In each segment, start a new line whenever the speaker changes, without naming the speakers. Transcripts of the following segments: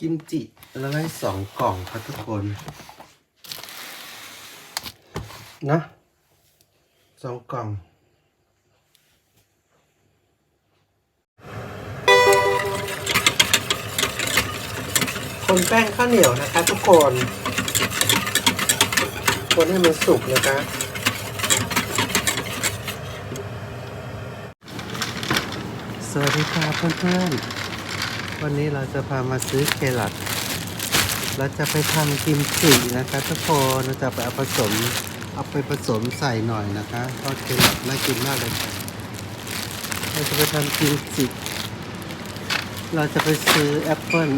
กิมจิแล้วได้สองกล่องครับทุกคนนะสองกล่อง คนแป้งข้าวเหนียวนะคะทุกคน คนให้มันสุกนะคะสวัสดีครับเพื่อนๆ วันนี้เราจะพามาซื้อเครอทเราจะไปทำกิมจินะคะทุกคนเราจะไปเอาผสม เอาไปผสมใส่หน่อยนะคะเพราะเครอทน่ากินมากเลยค่ะเราจะไปทำกิมจิเราจะไปซื้อแอปเปิล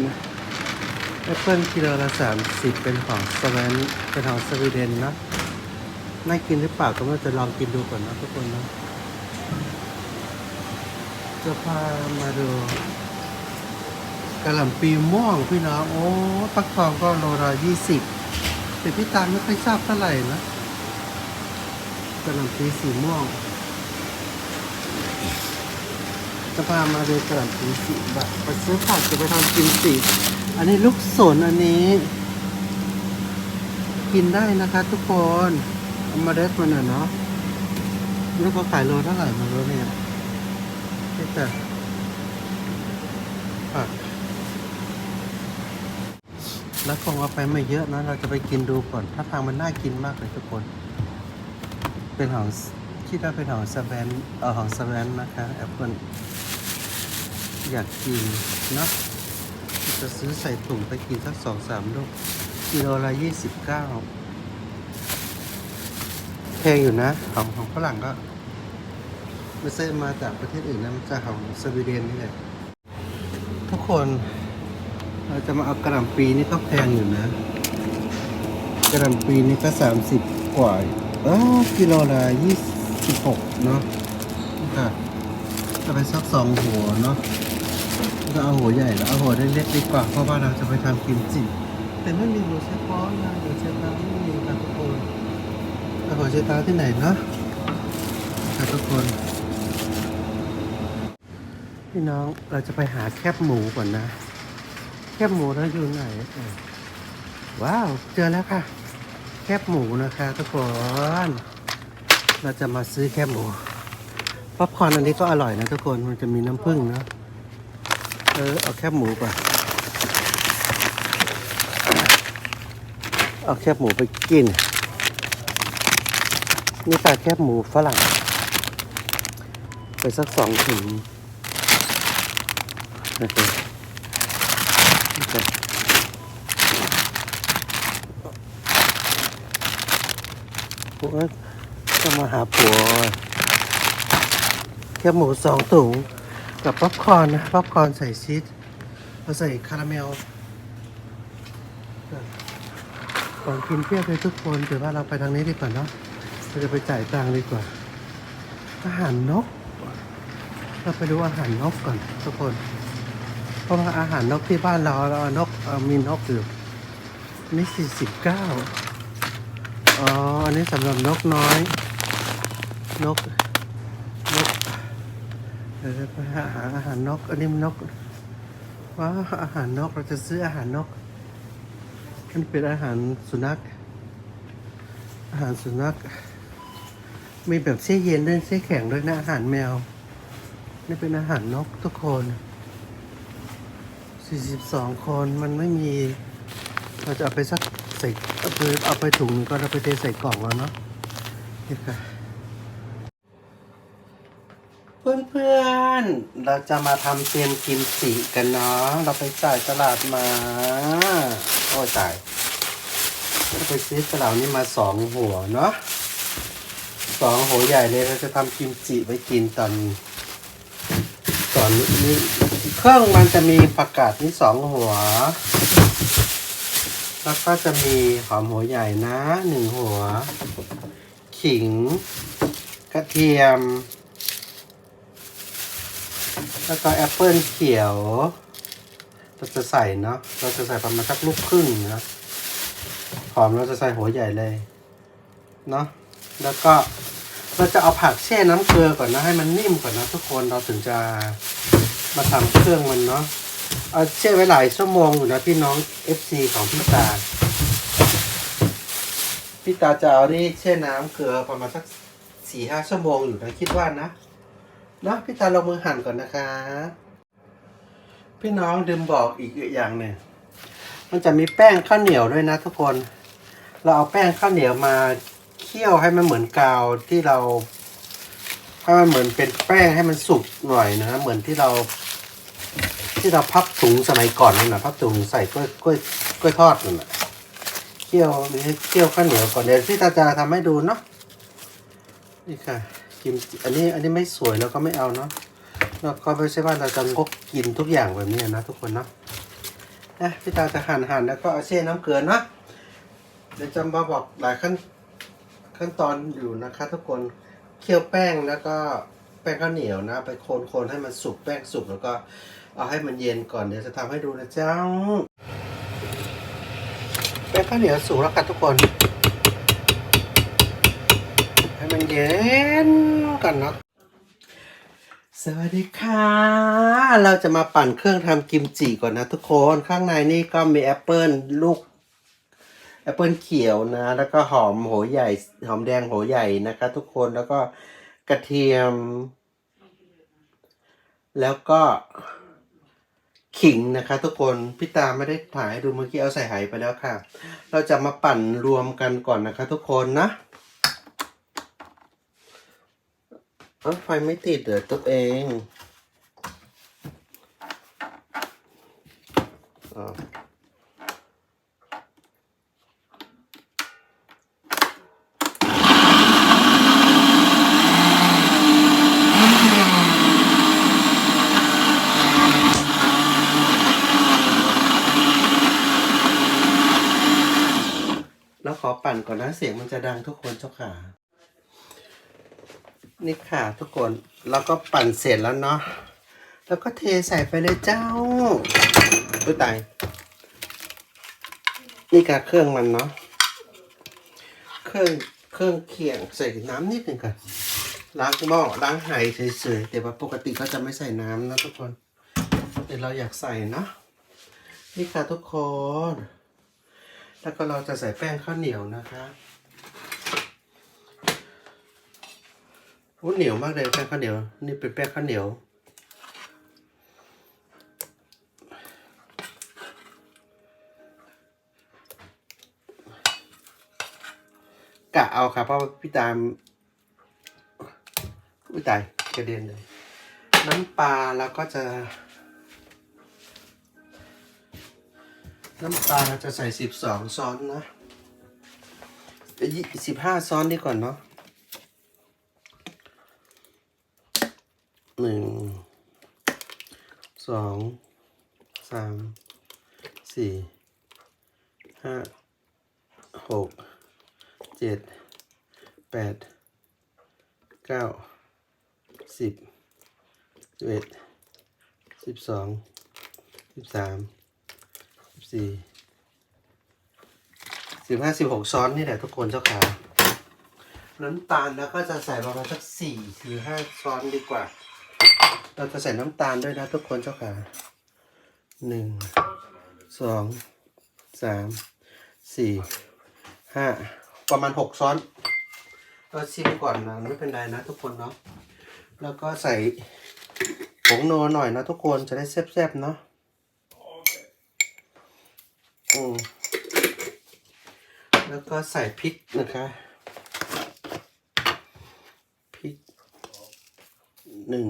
แอปเปิลกิโลละสามสิบเป็นของสวีเดนเป็นของสวีเดนนะน่ากินหรือเปล่าก็เราจะลองกินดูก่อนนะทุกคนนะจะพามาดู ระหล่ำปีม่วงพี่น้องโอ้ปักทองก็โลละยี่สิบแต่พี่ตาลไม่ค่อยทราบเท่าไหร่นะกระหล่ำปีสีม่วง จะพามาดูกระหล่ำปีสีแบบไปซื้อผักจะไปทำกิมจิอันนี้ลูกสนอันนี้ กินได้นะคะทุกคนเอามาเด็ดมันน่ะเนาะแล้วก็ขายโลเท่าไหร่มารู้เนี่ยแต่ผัก แล้วคงเอาไปไม่เยอะนะ เราจะไปกินดูก่อน ถ้าทางมันน่ากินมากเลยทุกคน เป็นของคิดว่าเป็นของสแวนเออของสแวนนะคะแอปเปิลอยากกินเนาะจะซื้อใส่ถุงไปกินสักสองสามลูกกิโลละยี่สิบเก้าแพงอยู่นะ ของของฝรั่งก็ไม่ใช่มาจากประเทศอื่นนะมาจากของสวีเดนนี่แหละทุกคน เราจะมาเอากระหล่ำปีนี่ก็แพงอยู่นะ กระหล่ำปีนี่ก็สามสิบกว่าเออกิโลละยี่สิบหกเนาะค่ะจะไปสักสองหัวเนาะก็เอาหัวใหญ่แล้วเอาหัวเล็กๆดีกว่าเพราะว่าเราจะไปทำกิมจิแต่ไม่มีหัวเชฟป้อนนะหัวเชฟป้อนไม่มีค่ะทุกคนเอาหัวเชฟป้อนที่ไหนเนาะค่ะทุกคนพี่น้องเราจะไปหาแคบหมูก่อนนะ แคบหมูเราอยู่ไหนว้าว เจอแล้วค่ะ แคบหมูนะคะทุกคน เราจะมาซื้อแคบหมูป๊อปคอร์นอันนี้ก็อร่อยนะทุกคน มันจะมีน้ำผึ้งเนอะเออ เอาแคบหมูก่อน เอาแคบหมูไปกิน นี่ตาแคบหมูฝรั่ง ไปสักสองถุงโอเคโอเค โอ้ยก็มาหาผัวแค่หมูสองถุงกับป๊อปคอร์นนะป๊อปคอร์นใส่ชีสเราใส่คาราเมลของกินเพียบเลยทุกคนถือว่าเราไปทางนี้ดีกว่าเนาะเราจะไปจ่ายตังค์ดีกว่า อาหารนก เราไปดูอาหารนกก่อนทุกคน เพราะว่าอาหารนกที่บ้านเราเราเอานกมีนกอยู่นี่สี่สิบเก้า อ๋อ อันนี้สำหรับนกน้อย นก นกเดี๋ยวจะไปหาอาหารนก อันนี้นกว้าอาหารนก เราจะซื้ออาหารนกอันนี้เป็นอาหารสุนัข อาหารสุนัข มีแบบเส้เย็นด้วยเส้แข็งด้วยนะอาหารแมว นี่เป็นอาหารนกทุกคน 42 คนมันไม่มี เราจะเอาไปสัก ใส่เอาไปเอาไปถุงก็เราไปเทใส่กล่องแล้วเนาะนี่ค่ะเพื่อนๆ เราจะมาทำเตรียมกิมจิกันเนาะ เราไปจ่ายตลาดมา โอ้จ่ายเราไปซื้อตลาดนี้มาสองหัวเนาะสองหัวใหญ่เลยเราจะทำกิมจิไว้กินตอนตอนนี้เครื่องมันจะมีผักกาดนี่สองหัว แล้วก็จะมีหอมหัวใหญ่นะหนึ่งหัว ขิง กระเทียม แล้วก็แอปเปิลเขียว เราจะใส่เนาะเราจะใส่ประมาณสักลูกครึ่งนะหอมเราจะใส่หัวใหญ่เลยเนาะแล้วก็เราจะเอาผักแช่น้ำเกลือก่อนนะให้มันนิ่มก่อนนะทุกคนเราถึงจะมาทำเครื่องมันเนาะ เอาแช่ไว้หลายชั่วโมงอยู่นะพี่น้อง FC ของพี่ตา พี่ตาจะเอานี่แช่น้ำเกลือประมาณสักสี่ห้าชั่วโมงอยู่นะคิดว่านะเนาะพี่ตาลงมือหั่นก่อนนะคะ พี่น้องลืมบอกอีกอย่างหนึ่งมันจะมีแป้งข้าวเหนียวด้วยนะทุกคน เราเอาแป้งข้าวเหนียวมาเคี่ยวให้มันเหมือนกาวที่เราให้มันเหมือนเป็นแป้งให้มันสุกหน่อยนะ เหมือนที่เรา ที่เราพับถุงสมัยก่อนนั่นนะพับถุงใส่กล้วยกล้วยกล้วยทอดนั่นนะเคี่ยวนี่เคี่ยวข้าวเหนียวก่อนเดี๋ยวพี่ตาจะทำให้ดูเนาะนี่ค่ะกิมอันนี้อันนี้ไม่สวยแล้วก็ไม่เอาเนาะแล้วก็ไม่ใช่ว่าเราจะงกกินทุกอย่างแบบนี้นะทุกคนเนาะนะพี่ตาจะหั่นหั่นแล้วก็เอาเช่น้ำเกลือเนาะเดี๋ยวจะมาบอกหลายขั้นขั้นตอนอยู่นะคะ ทุกคนเคี่ยวแป้งแล้วก็แป้งข้าวเหนียวนะ ไปโคนๆให้มันสุกแป้งสุกแล้วก็ เอาให้มันเย็นก่อนเดี๋ยวจะทำให้ดูนะเจ้าแป้งข้าวเหนียวสุกแล้วกันทุกคน ให้มันเย็นก่อนเนาะสวัสดีค่ะ เราจะมาปั่นเครื่องทำกิมจิก่อนนะทุกคนข้างในนี่ก็มีแอปเปิลลูกแอปเปิลเขียวนะ แล้วก็หอมโหใหญ่ หอมแดงโหใหญ่นะคะ ทุกคนแล้วก็กระเทียม แล้วก็ ขิงนะคะ ทุกคนพี่ตาไม่ได้ถ่ายให้ดูเมื่อกี้เอาใส่ไหไปแล้วค่ะ เราจะมาปั่นรวมกันก่อนนะคะ ทุกคนนะเอาไฟไม่ติดเหรอตัวเองอ๋อแล้วขอปั่น ก่อนนะเสียงมันจะดังทุกคนเจ้าค่ะ นี่ค่ะทุกคนเราก็ปั่นเสร็จแล้วเนาะแล้วก็เทใส่ไปเลยเจ้าอุ้ยตายนี่ค่ะเครื่องมันเนาะเครื่องเครื่องเคียงใส่น้ำนิดหนึ่งก่อนล้างหม้อล้างไหเฉยๆแต่ว่าปกติเขาจะไม่ใส่น้ำนะทุกคนแต่เราอยากใส่เนาะนี่ค่ะทุกคน แล้วก็เราจะใส่แป้งข้าวเหนียวนะคะโอ้เหนียวมากเลยแป้งข้าวเหนียว นี่เป็นแป้งข้าวเหนียว กะเอาครับเพราะว่าพี่ตามอุ้ยตายกระเด็นเลย น้ำปลาเราก็จะ น้ำปลาเราจะใส่สิบสองซ้อนนะสิบห้าซ้อนดีก่อนเนาะหนึ่งสองสามสี่ห้าหกเจ็ดแปดเก้าสิบสิบเอ็ดสิบสองสิบสาม สิบสี่สิบห้าสิบหกซ้อนนี่แหละทุกคนเจ้าขาน้ำตาลแล้วก็จะใส่ประมาณสักสี่หรือห้าช้อนดีกว่า เราจะใส่น้ำตาลด้วยนะทุกคนเจ้าขาหนึ่งสองสามสี่ห้าประมาณหกช้อนเราชิมก่อนนะไม่เป็นไรนะทุกคนเนาะแล้วก็ใส่ผงนัวหน่อยนะทุกคนจะได้แซ่บๆเนาะ อืมแล้วก็ใส่พริกนะคะพริกหนึ่ง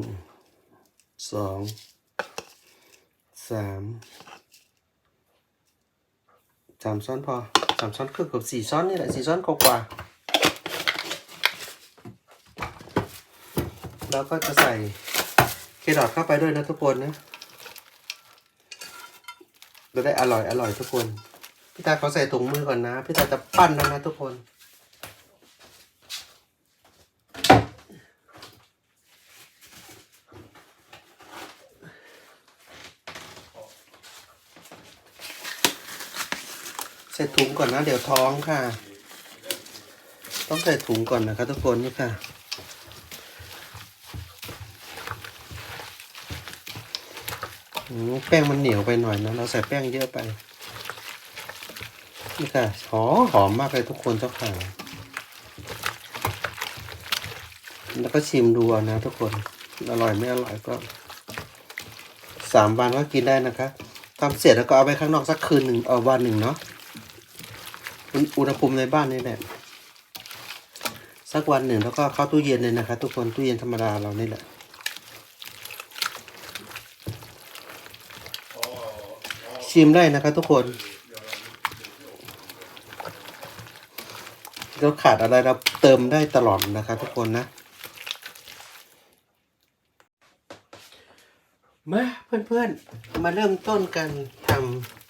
สองสามสามช้อนพอสามช้อนครึ่งกับสี่ช้อนนี่แหละสี่ช้อนกว่าแล้วก็จะใส่เครอทเข้าไปด้วยนะทุกคนนะ จะได้อร่อยอร่อยทุกคน พี่ตาเขาใส่ถุงมือก่อนนะ พี่ตาจะปั้นแล้วนะทุกคน ใส่ถุงก่อนนะ เดี๋ยวท้องค่ะ ต้องใส่ถุงก่อนนะคะทุกคนนี่ค่ะ อืม อืม แป้งมันเหนียวไปหน่อยนะ เราใส่แป้งเยอะไปนี่ค่ะหอมหอมมากเลยทุกคนเจ้าค่ะ แล้วก็ชิมดูนะ ทุกคน อร่อยไม่อร่อยก็สามวันก็กินได้นะคะทำเสร็จแล้วก็เอาไปข้างนอกสักคืนหนึ่งเอาวันหนึ่งเนาะอุณอุณหภูมิในบ้านนี่แหละสักวันหนึ่งแล้วก็เข้าตู้เย็นเลยนะคะ ทุกคนตู้เย็นธรรมดาเรานี่แหละ ชิมได้นะครับทุกคนเราขาดอะไรเราเติมได้ตลอดนะครับทุกคนนะมาเพื่อนๆ มาเริ่มต้นกันทำ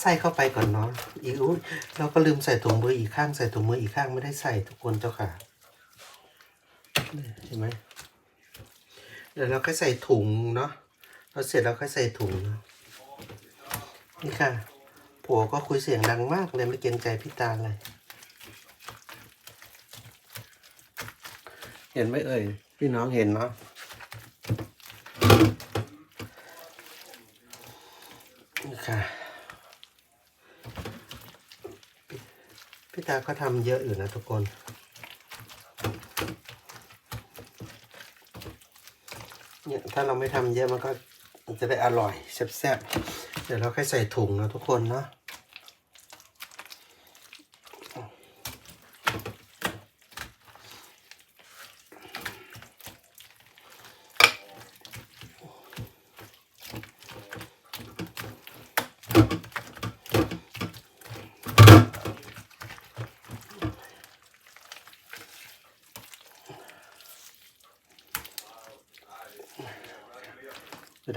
ไส้เข้าไปก่อนเนาะอีกอุ้ยเราก็ลืมใส่ถุงมืออีกข้างใส่ถุงมืออีกข้างไม่ได้ใส่ทุกคนเจ้าค่ะเห็นไหมเดี๋ยวเราก็ใส่ถุงเนาะเราเสร็จเราก็ใส่ถุงเนาะนี่ค่ะผัวก็คุยเสียงดังมากเลยไม่เกรงใจพี่ตาเลยเห็นไหมเอ่ยพี่น้องเห็นเนาะนี่ค่ะ พี่ตาก็ทำเยอะอยู่นะทุกคน เนี่ยถ้าเราไม่ทำเยอะมันก็จะได้อร่อยแซ่บๆ เดี๋ยวเราค่อยใส่ถุงนะทุกคนเนาะ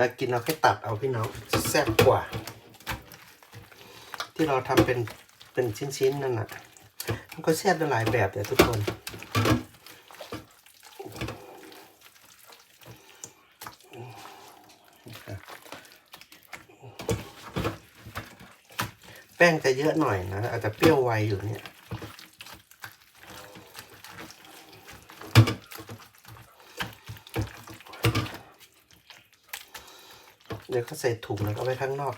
เวลากินเราแค่ตัดเอาพี่น้องแซ่บกว่า ที่เราทำเป็นเป็นชิ้นๆนั่นน่ะมันก็แซ่บได้หลายแบบเลยทุกคนแป้งจะเยอะหน่อยนะ อาจจะเปรี้ยวไวอยู่เนี่ย เดี๋ยวก็ใส่ถุงแล้วก็ไปข้างนอก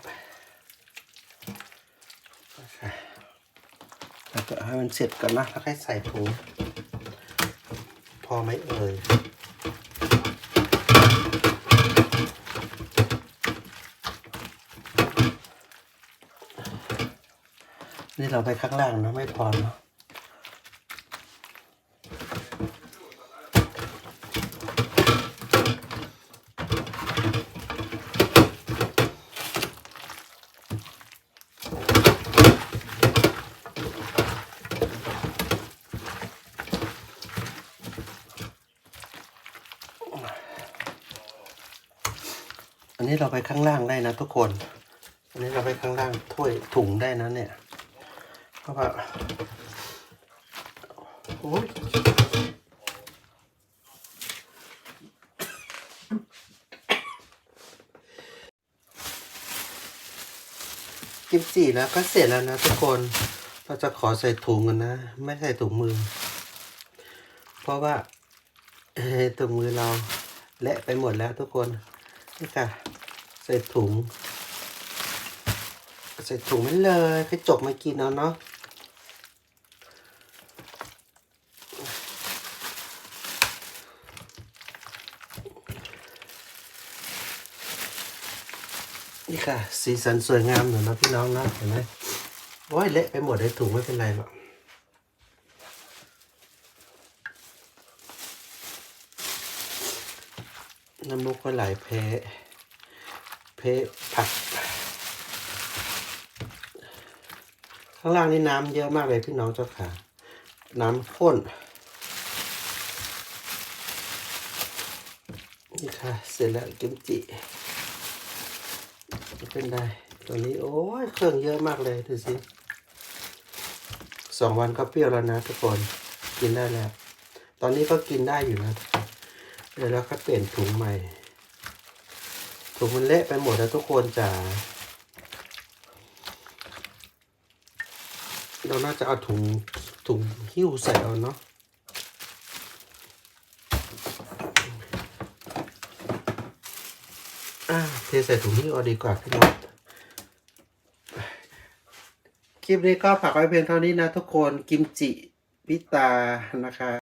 แล้วก็ให้มันเสร็จก่อนนะ แล้วค่อยใส่ถุง พอไหมเอ่ยนี่เราไปข้างล่างนะไม่พอเนาะ อันนี้เราไปข้างล่างได้นะทุกคน อันนี้เราไปข้างล่างถ้วยถุงได้นะเนี่ยเพราะว่าโอ้ยกิมจิแล้วก็เสร็จแล้วนะทุกคน เราจะขอใส่ถุงกันนะ ไม่ใส่ถุงมือ เพราะว่าถุงมือเราเละไปหมดแล้วทุกคน นี่ค่ะ ใส่ถุง ใส่ถุงไม่เลยไปจบมากินเอาเนาะนี่ค่ะ สีสันสวยงามหนูนะพี่น้องนะเห็นไหมโอ้ยเละไปหมดเลยถุงไม่เป็นไรหรอก น้ำมุกก็ไหลเพเพผัก ข้างล่างนี่น้ำเยอะมากเลยพี่น้องเจ้าค่ะ น้ำข้น นี่ค่ะ เสร็จแล้วกิมจิ เป็นไรตัวนี้ โอ้ย เครื่องเยอะมากเลยดูสิสองวันก็เปรี้ยวแล้วนะทุกคน กินได้แล้ว ตอนนี้ก็กินได้อยู่นะ เดี๋ยวเราก็เปลี่ยนถุงใหม่ ถุงมันเละไปหมดแล้วทุกคนจ๋าเราน่าจะเอาถุงถุงหิ้วใส่เอาเนาะอ่าเทใส่ถุงหิ้วเอาดีกว่าพี่น้องคลิปนี้ก็ฝากไว้เพียงเท่านี้นะทุกคนกิมจิพิตานะคะ